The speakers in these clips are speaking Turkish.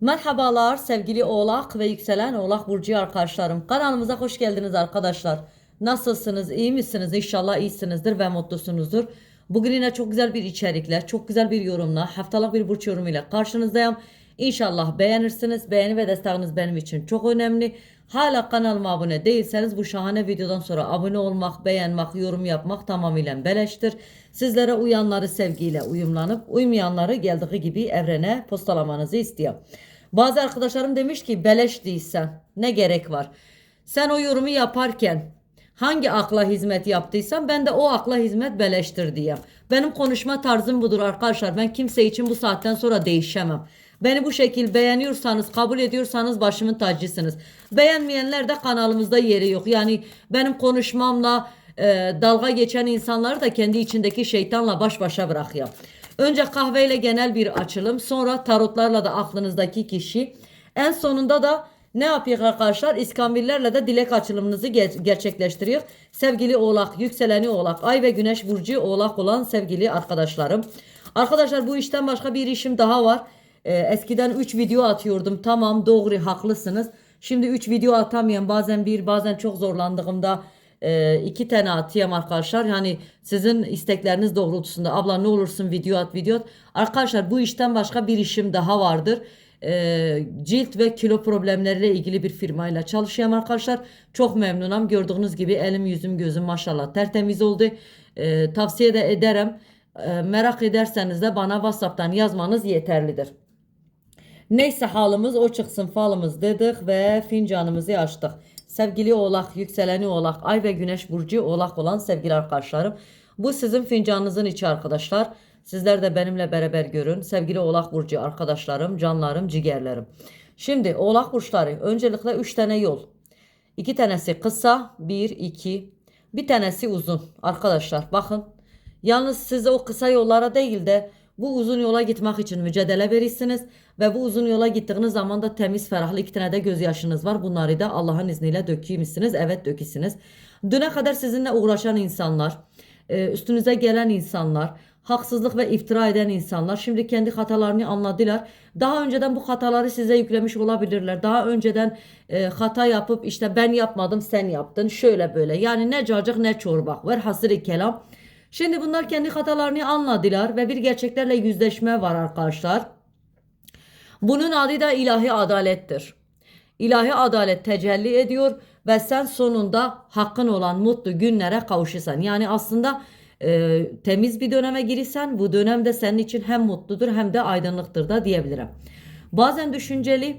Merhabalar sevgili Oğlak ve yükselen Oğlak Burcu arkadaşlarım. Kanalımıza hoş geldiniz arkadaşlar. Nasılsınız? İyi misiniz? İnşallah iyisinizdir ve mutlusunuzdur. Bugün yine çok güzel bir içerikle, çok güzel bir yorumla, haftalık bir burç yorumuyla karşınızdayım. İnşallah beğenirsiniz. Beğeni ve desteğiniz benim için çok önemli. Hala kanalıma abone değilseniz bu şahane videodan sonra abone olmak, beğenmek, yorum yapmak tamamıyla beleştir. Sizlere uyanları sevgiyle uyumlanıp uymayanları geldiği gibi evrene postalamanızı istiyorum. Bazı arkadaşlarım demiş ki beleş değilsen ne gerek var? Sen o yorumu yaparken hangi akla hizmet yaptıysan ben de o akla hizmet beleştir diye. Benim konuşma tarzım budur arkadaşlar. Ben kimse için bu saatten sonra değişemem. Beni bu şekil beğeniyorsanız, kabul ediyorsanız başımın tacısınız. Beğenmeyenler de kanalımızda yeri yok. Yani benim konuşmamla e, dalga geçen insanları da kendi içindeki şeytanla baş başa bırakıyor. Önce kahveyle genel bir açılım, sonra tarotlarla da aklınızdaki kişi. En sonunda da ne yapıyor arkadaşlar? İskambillerle de dilek açılımınızı ger- gerçekleştiriyor. Sevgili Oğlak, yükseleni Oğlak, Ay ve Güneş burcu Oğlak olan sevgili arkadaşlarım. Arkadaşlar bu işten başka bir işim daha var. Ee, eskiden 3 video atıyordum. Tamam doğru haklısınız. Şimdi 3 video atamıyorum. Bazen bir bazen çok zorlandığımda e, iki tane atayım arkadaşlar. Yani sizin istekleriniz doğrultusunda abla ne olursun video at video at. Arkadaşlar bu işten başka bir işim daha vardır. E, cilt ve kilo problemleriyle ilgili bir firmayla çalışıyorum arkadaşlar. Çok memnunum. Gördüğünüz gibi elim yüzüm gözüm maşallah tertemiz oldu. E, tavsiye de ederim. E, merak ederseniz de bana WhatsApp'tan yazmanız yeterlidir. Neyse halımız o çıksın falımız dedik ve fincanımızı açtık. Sevgili oğlak, yükseleni oğlak, ay ve güneş burcu oğlak olan sevgili arkadaşlarım. Bu sizin fincanınızın içi arkadaşlar. Sizler de benimle beraber görün. Sevgili oğlak burcu arkadaşlarım, canlarım, ciğerlerim. Şimdi oğlak burçları öncelikle 3 tane yol. 2 tanesi kısa, 1, 2. Bir tanesi uzun arkadaşlar. Bakın Yalnız siz o kısa yollara değil de bu uzun yola gitmek için mücadele verirsiniz ve bu uzun yola gittiğiniz zaman da temiz, ferahlı iki tane de gözyaşınız var. Bunları da Allah'ın izniyle döküyormuşsunuz. Evet döküsünüz. Düne kadar sizinle uğraşan insanlar, e, üstünüze gelen insanlar, haksızlık ve iftira eden insanlar şimdi kendi hatalarını anladılar. Daha önceden bu hataları size yüklemiş olabilirler. Daha önceden e, hata yapıp işte ben yapmadım sen yaptın şöyle böyle. Yani ne cacık ne çorba. Ver hasır kelam. Şimdi bunlar kendi hatalarını anladılar ve bir gerçeklerle yüzleşme var arkadaşlar. Bunun adı da ilahi adalettir. İlahi adalet tecelli ediyor ve sen sonunda hakkın olan mutlu günlere kavuşursan. Yani aslında e, temiz bir döneme girirsen bu dönemde senin için hem mutludur hem de aydınlıktır da diyebilirim. Bazen düşünceli,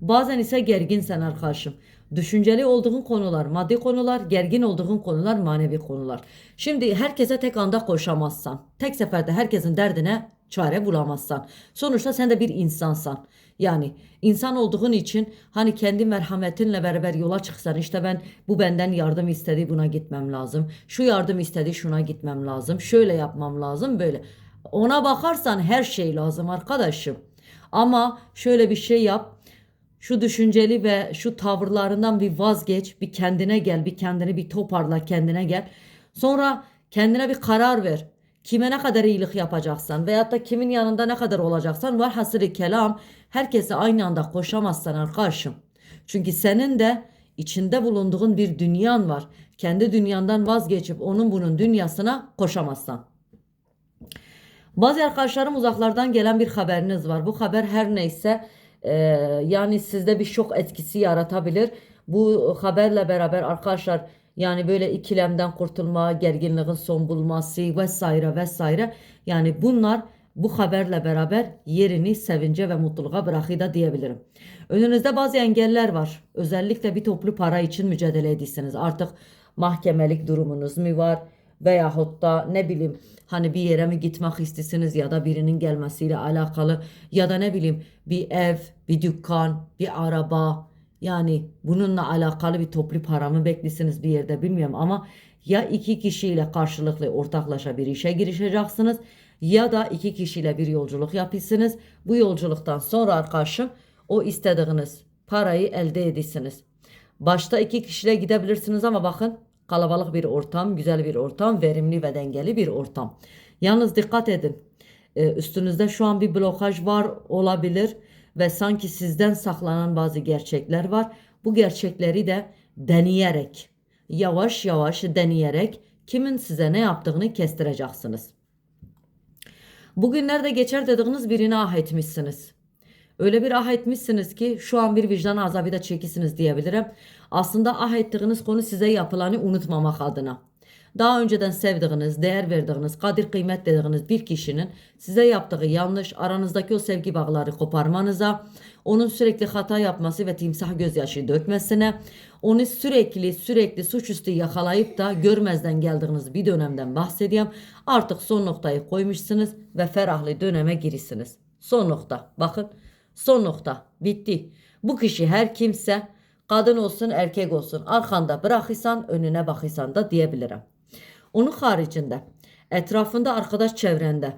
bazen ise gerginsen arkadaşım. Düşünceli olduğun konular maddi konular, gergin olduğun konular manevi konular. Şimdi herkese tek anda koşamazsan, tek seferde herkesin derdine çare bulamazsan. Sonuçta sen de bir insansan. Yani insan olduğun için hani kendi merhametinle beraber yola çıksan işte ben bu benden yardım istedi buna gitmem lazım. Şu yardım istedi şuna gitmem lazım. Şöyle yapmam lazım böyle. Ona bakarsan her şey lazım arkadaşım. Ama şöyle bir şey yap şu düşünceli ve şu tavırlarından bir vazgeç, bir kendine gel, bir kendini bir toparla, kendine gel. Sonra kendine bir karar ver. Kime ne kadar iyilik yapacaksan veyahut da kimin yanında ne kadar olacaksan var hasırı kelam. Herkese aynı anda koşamazsan arkadaşım. Çünkü senin de içinde bulunduğun bir dünyan var. Kendi dünyandan vazgeçip onun bunun dünyasına koşamazsan. Bazı arkadaşlarım uzaklardan gelen bir haberiniz var. Bu haber her neyse e, yani sizde bir şok etkisi yaratabilir. Bu haberle beraber arkadaşlar yani böyle ikilemden kurtulma, gerginliğin son bulması vesaire vesaire. Yani bunlar bu haberle beraber yerini sevince ve mutluluğa bırakıyor da diyebilirim. Önünüzde bazı engeller var. Özellikle bir toplu para için mücadele ediyorsunuz. Artık mahkemelik durumunuz mu var? Veyahut da ne bileyim hani bir yere mi gitmek istiyorsunuz ya da birinin gelmesiyle alakalı ya da ne bileyim bir ev, bir dükkan, bir araba yani bununla alakalı bir toplu para mı bekliyorsunuz bir yerde bilmiyorum ama ya iki kişiyle karşılıklı ortaklaşa bir işe girişeceksiniz ya da iki kişiyle bir yolculuk yapıyorsunuz. Bu yolculuktan sonra arkadaşım o istediğiniz parayı elde edirsiniz. Başta iki kişiyle gidebilirsiniz ama bakın kalabalık bir ortam, güzel bir ortam, verimli ve dengeli bir ortam. Yalnız dikkat edin. Ee, üstünüzde şu an bir blokaj var olabilir ve sanki sizden saklanan bazı gerçekler var. Bu gerçekleri de deneyerek, yavaş yavaş deneyerek kimin size ne yaptığını kestireceksiniz. Bugünlerde geçer dediğiniz birini ah etmişsiniz. Öyle bir ah etmişsiniz ki şu an bir vicdan azabı da çekisiniz diyebilirim. Aslında ah ettiğiniz konu size yapılanı unutmamak adına. Daha önceden sevdiğiniz, değer verdiğiniz, kadir kıymet dediğiniz bir kişinin size yaptığı yanlış, aranızdaki o sevgi bağları koparmanıza, onun sürekli hata yapması ve timsah gözyaşı dökmesine, onu sürekli sürekli suçüstü yakalayıp da görmezden geldiğiniz bir dönemden bahsediyorum. Artık son noktayı koymuşsunuz ve ferahlı döneme girisiniz. Son nokta. Bakın son nokta. Bitti. Bu kişi her kimse kadın olsun erkek olsun arkanda bırakırsan önüne bakırsan da diyebilirim. Onun haricinde etrafında arkadaş çevrende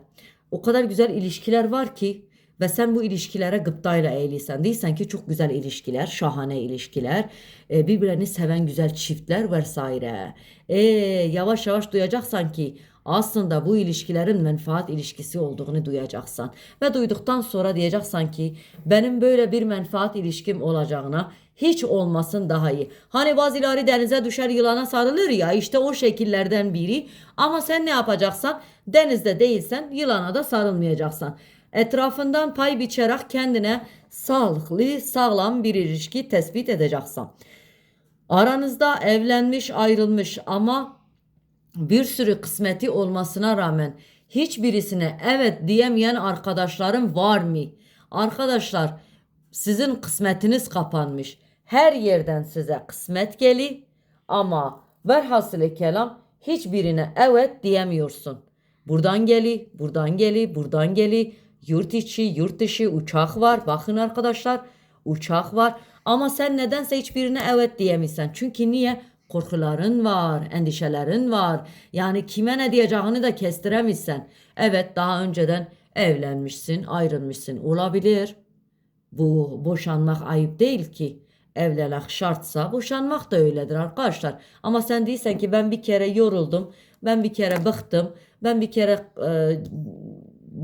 o kadar güzel ilişkiler var ki ve sen bu ilişkilere gıptayla eğilirsen değilsen ki çok güzel ilişkiler, şahane ilişkiler, e, birbirlerini seven güzel çiftler vesaire. E, yavaş yavaş duyacaksan ki aslında bu ilişkilerin menfaat ilişkisi olduğunu duyacaksan ve duyduktan sonra diyeceksen ki benim böyle bir menfaat ilişkim olacağına hiç olmasın daha iyi. Hani bazıları denize düşer yılana sarılır ya işte o şekillerden biri ama sen ne yapacaksan denizde değilsen yılana da sarılmayacaksan. Etrafından pay biçerek kendine sağlıklı, sağlam bir ilişki tespit edeceksin. Aranızda evlenmiş, ayrılmış ama bir sürü kısmeti olmasına rağmen hiçbirisine evet diyemeyen arkadaşlarım var mı? Arkadaşlar sizin kısmetiniz kapanmış. Her yerden size kısmet geli ama velhasılı kelam hiçbirine evet diyemiyorsun. Buradan geli, buradan geli, buradan geli. Yurt içi, yurt dışı uçak var. Bakın arkadaşlar uçak var. Ama sen nedense hiçbirine evet diyemiyorsun. Çünkü niye? Korkuların var, endişelerin var. Yani kime ne diyeceğini de kestiremezsen. Evet daha önceden evlenmişsin, ayrılmışsın. Olabilir. Bu boşanmak ayıp değil ki. Evlenmek şartsa boşanmak da öyledir arkadaşlar. Ama sen değilsen ki ben bir kere yoruldum, ben bir kere bıktım, ben bir kere e,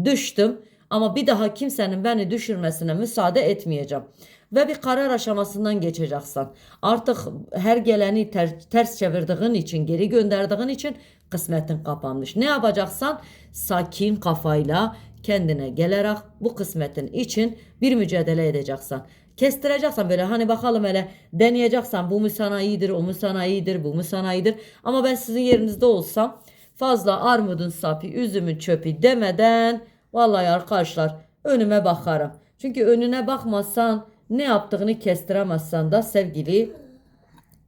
düştüm ama bir daha kimsenin beni düşürmesine müsaade etmeyeceğim. Ve bir karar aşamasından geçeceksin. Artık her geleni ter, ters çevirdiğin için, geri gönderdiğin için kısmetin kapanmış. Ne yapacaksan sakin kafayla kendine gelerek bu kısmetin için bir mücadele edeceksin. Kestireceksen böyle hani bakalım hele deneyeceksen bu mu sana iyidir, o mu sana iyidir, bu mu sana iyidir. Ama ben sizin yerinizde olsam fazla armudun sapı, üzümün çöpü demeden vallahi arkadaşlar önüme bakarım. Çünkü önüne bakmazsan ne yaptığını kestiremezsen de sevgili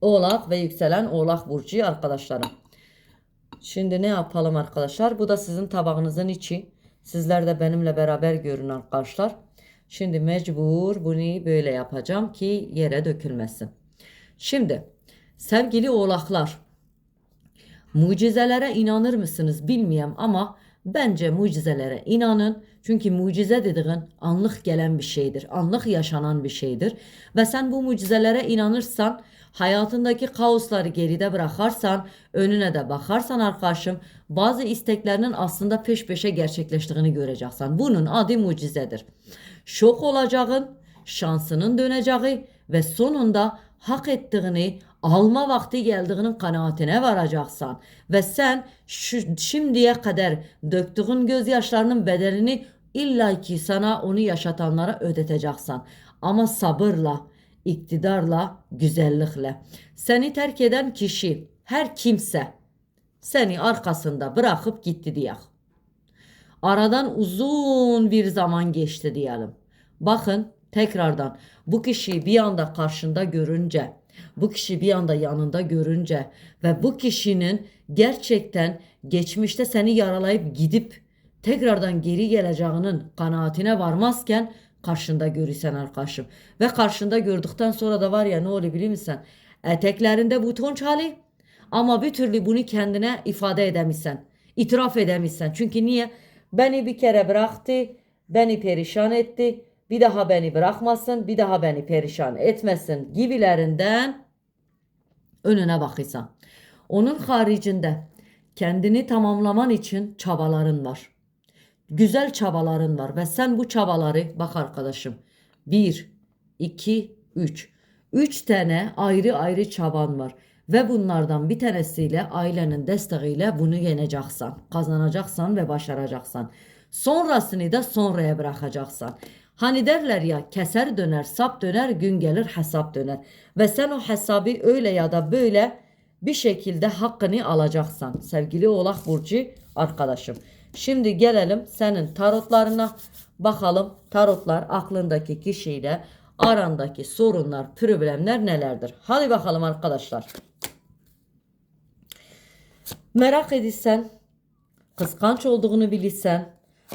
Oğlak ve yükselen Oğlak Burcu arkadaşlarım. Şimdi ne yapalım arkadaşlar? Bu da sizin tabağınızın içi. Sizler de benimle beraber görün arkadaşlar. Şimdi mecbur bunu böyle yapacağım ki yere dökülmesin. Şimdi sevgili oğlaklar mucizelere inanır mısınız bilmiyorum ama bence mucizelere inanın. Çünkü mucize dediğin anlık gelen bir şeydir. Anlık yaşanan bir şeydir. Ve sen bu mucizelere inanırsan hayatındaki kaosları geride bırakarsan, önüne de bakarsan arkadaşım bazı isteklerinin aslında peş peşe gerçekleştiğini göreceksin. Bunun adı mucizedir. Şok olacağın, şansının döneceği ve sonunda hak ettiğini alma vakti geldiğinin kanaatine varacaksan ve sen şu, şimdiye kadar döktüğün gözyaşlarının bedelini illa ki sana onu yaşatanlara ödeteceksin. Ama sabırla, iktidarla, güzellikle. Seni terk eden kişi, her kimse seni arkasında bırakıp gitti diye. Aradan uzun bir zaman geçti diyelim. Bakın tekrardan bu kişiyi bir anda karşında görünce, bu kişi bir anda yanında görünce ve bu kişinin gerçekten geçmişte seni yaralayıp gidip tekrardan geri geleceğinin kanaatine varmazken karşında görürsen arkadaşım. Ve karşında gördükten sonra da var ya ne oluyor biliyor musun? Eteklerinde buton çalı ama bir türlü bunu kendine ifade edemişsen. itiraf edemişsen. Çünkü niye? Beni bir kere bıraktı, beni perişan etti. Bir daha beni bırakmasın, bir daha beni perişan etmesin gibilerinden önüne bakırsan. Onun haricinde kendini tamamlaman için çabaların var. Güzel çabaların var ve sen bu çabaları bak arkadaşım 1, 2, 3. 3 tane ayrı ayrı çaban var. Ve bunlardan bir tanesiyle ailenin desteğiyle bunu yeneceksin. Kazanacaksan ve başaracaksan. Sonrasını da sonraya bırakacaksan. Hani derler ya keser döner, sap döner, gün gelir hesap döner. Ve sen o hesabı öyle ya da böyle bir şekilde hakkını alacaksan. Sevgili Oğlak Burcu arkadaşım. Şimdi gelelim senin tarotlarına. Bakalım tarotlar aklındaki kişiyle arandaki sorunlar, problemler nelerdir? Hadi bakalım arkadaşlar. Merak edilsen, kıskanç olduğunu bilirsen,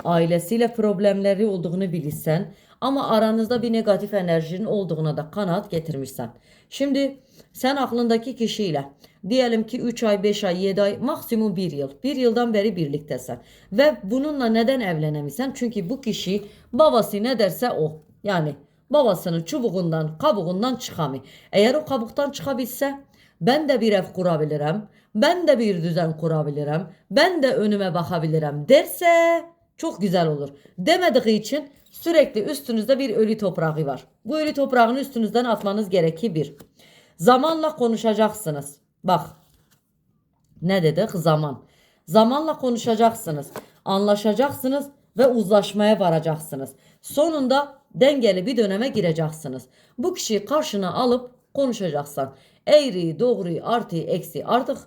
ailesiyle problemleri olduğunu bilirsen ama aranızda bir negatif enerjinin olduğuna da kanaat getirmişsen. Şimdi sen aklındaki kişiyle diyelim ki 3 ay, 5 ay, 7 ay, maksimum 1 yıl. 1 yıldan beri birliktesin. Ve bununla neden evlenemisen? Çünkü bu kişi babası ne derse o. Yani babasının çubuğundan, kabuğundan çıkamıyor. Eğer o kabuktan çıkabilse ben de bir ev kurabilirim. Ben de bir düzen kurabilirim. Ben de önüme bakabilirim derse çok güzel olur. Demediği için sürekli üstünüzde bir ölü toprağı var. Bu ölü toprağını üstünüzden atmanız gerekir bir. Zamanla konuşacaksınız. Bak ne dedik? Zaman. Zamanla konuşacaksınız. Anlaşacaksınız ve uzlaşmaya varacaksınız. Sonunda dengeli bir döneme gireceksiniz. Bu kişiyi karşına alıp konuşacaksın. Eğri, doğruyu, artı, eksi artık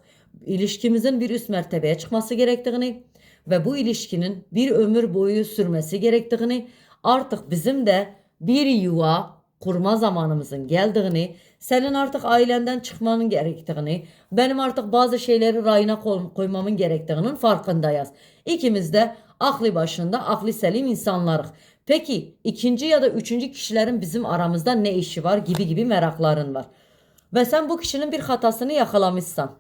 ilişkimizin bir üst mertebeye çıkması gerektiğini ve bu ilişkinin bir ömür boyu sürmesi gerektiğini artık bizim de bir yuva kurma zamanımızın geldiğini, senin artık ailenden çıkmanın gerektiğini, benim artık bazı şeyleri rayına koy- koymamın gerektiğinin farkındayız. İkimiz de aklı başında, aklı selim insanlarız. Peki ikinci ya da üçüncü kişilerin bizim aramızda ne işi var gibi gibi merakların var. Ve sen bu kişinin bir hatasını yakalamışsan.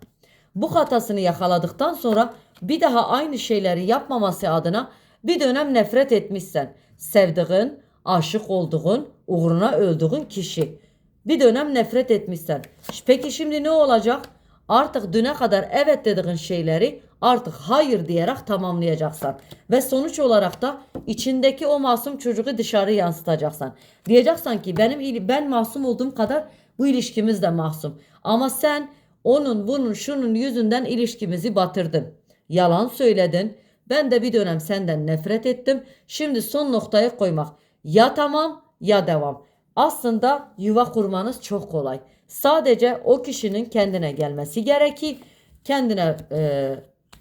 Bu hatasını yakaladıktan sonra bir daha aynı şeyleri yapmaması adına bir dönem nefret etmişsen. Sevdiğin, aşık olduğun, uğruna öldüğün kişi. Bir dönem nefret etmişsen. Peki şimdi ne olacak? Artık düne kadar evet dediğin şeyleri artık hayır diyerek tamamlayacaksın. Ve sonuç olarak da içindeki o masum çocuğu dışarı yansıtacaksın. Diyeceksin ki benim ben masum olduğum kadar bu ilişkimiz de masum. Ama sen onun bunun şunun yüzünden ilişkimizi batırdın. Yalan söyledin. Ben de bir dönem senden nefret ettim. Şimdi son noktayı koymak. Ya tamam ya devam. Aslında yuva kurmanız çok kolay. Sadece o kişinin kendine gelmesi gerekir. Kendine e,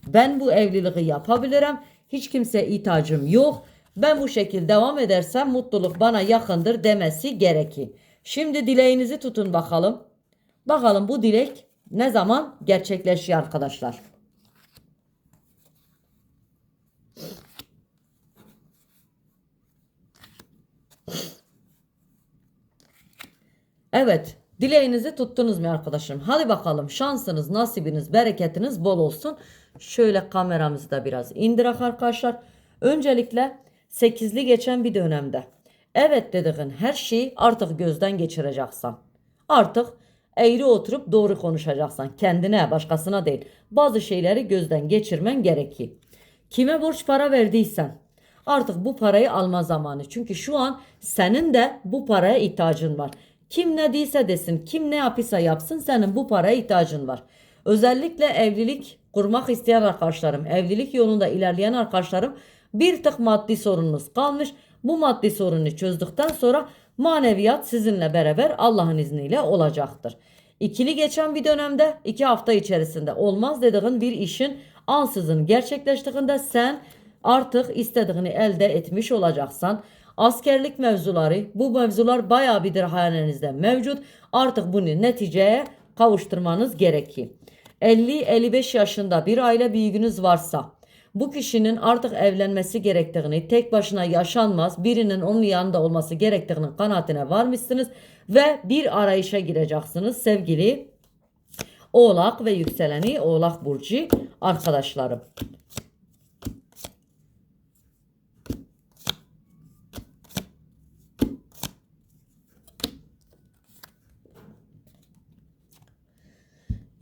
ben bu evliliği yapabilirim. Hiç kimseye ihtiyacım yok. Ben bu şekilde devam edersem mutluluk bana yakındır demesi gerekir. Şimdi dileğinizi tutun bakalım. Bakalım bu dilek ne zaman gerçekleşiyor arkadaşlar. Evet, dileğinizi tuttunuz mu arkadaşım? Hadi bakalım şansınız, nasibiniz, bereketiniz bol olsun. Şöyle kameramızı da biraz indirak arkadaşlar. Öncelikle 8'li geçen bir dönemde. Evet dediğin her şeyi artık gözden geçireceksin. Artık eğri oturup doğru konuşacaksın. Kendine, başkasına değil. Bazı şeyleri gözden geçirmen gerekir. Kime borç para verdiysen artık bu parayı alma zamanı. Çünkü şu an senin de bu paraya ihtiyacın var. Kim ne değilse desin, kim ne yapıysa yapsın senin bu paraya ihtiyacın var. Özellikle evlilik kurmak isteyen arkadaşlarım, evlilik yolunda ilerleyen arkadaşlarım bir tık maddi sorununuz kalmış. Bu maddi sorunu çözdükten sonra maneviyat sizinle beraber Allah'ın izniyle olacaktır. İkili geçen bir dönemde iki hafta içerisinde olmaz dediğin bir işin ansızın gerçekleştiğinde sen artık istediğini elde etmiş olacaksan askerlik mevzuları bu mevzular bayağı bir hayalinizde mevcut artık bunu neticeye kavuşturmanız gerekir. 50-55 yaşında bir aile büyüğünüz varsa bu kişinin artık evlenmesi gerektiğini, tek başına yaşanmaz, birinin onun yanında olması gerektiğinin kanaatine varmışsınız ve bir arayışa gireceksiniz sevgili Oğlak ve yükseleni Oğlak Burcu arkadaşlarım.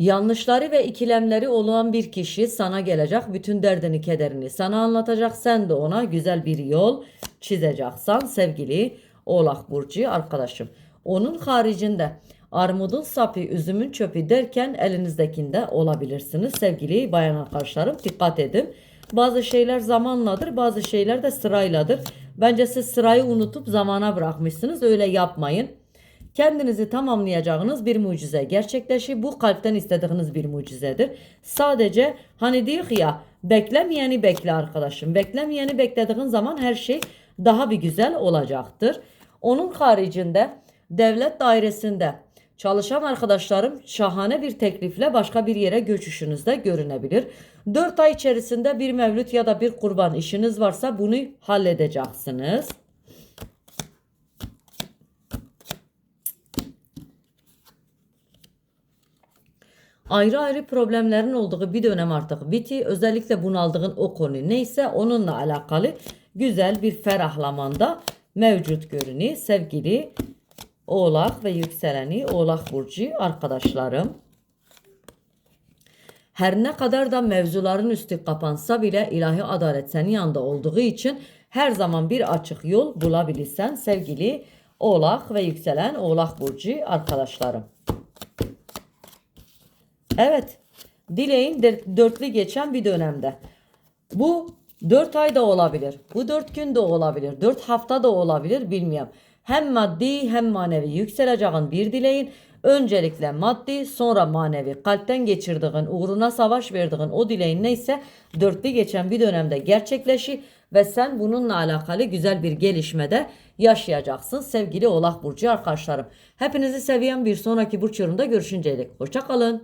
Yanlışları ve ikilemleri olan bir kişi sana gelecek. Bütün derdini, kederini sana anlatacak. Sen de ona güzel bir yol çizeceksen sevgili Oğlak Burcu arkadaşım. Onun haricinde armudun sapı, üzümün çöpü derken elinizdekinde olabilirsiniz. Sevgili bayan arkadaşlarım dikkat edin. Bazı şeyler zamanladır, bazı şeyler de sırayladır. Bence siz sırayı unutup zamana bırakmışsınız. Öyle yapmayın. Kendinizi tamamlayacağınız bir mucize gerçekleşir. Bu kalpten istediğiniz bir mucizedir. Sadece hani diyor ya beklemeyeni bekle arkadaşım. Beklemeyeni beklediğin zaman her şey daha bir güzel olacaktır. Onun haricinde devlet dairesinde çalışan arkadaşlarım şahane bir teklifle başka bir yere göçüşünüzde görünebilir. 4 ay içerisinde bir mevlüt ya da bir kurban işiniz varsa bunu halledeceksiniz. Ayrı ayrı problemlerin olduğu bir dönem artık biti. Özellikle bunaldığın o konu neyse onunla alakalı güzel bir ferahlamanda mevcut görünüyor. Sevgili Oğlak ve yükseleni Oğlak Burcu arkadaşlarım. Her ne kadar da mevzuların üstü kapansa bile ilahi adalet senin yanında olduğu için her zaman bir açık yol bulabilirsen sevgili Oğlak ve yükselen Oğlak Burcu arkadaşlarım. Evet. Dileğin dörtlü geçen bir dönemde. Bu 4 ay da olabilir. Bu 4 gün de olabilir. 4 hafta da olabilir bilmiyorum. Hem maddi hem manevi yükseleceğin bir dileğin öncelikle maddi sonra manevi kalpten geçirdiğin uğruna savaş verdiğin o dileğin neyse dörtlü geçen bir dönemde gerçekleşir ve sen bununla alakalı güzel bir gelişmede yaşayacaksın sevgili Oğlak Burcu arkadaşlarım. Hepinizi seviyen bir sonraki burç yorumda görüşünceye dek. Hoşça kalın.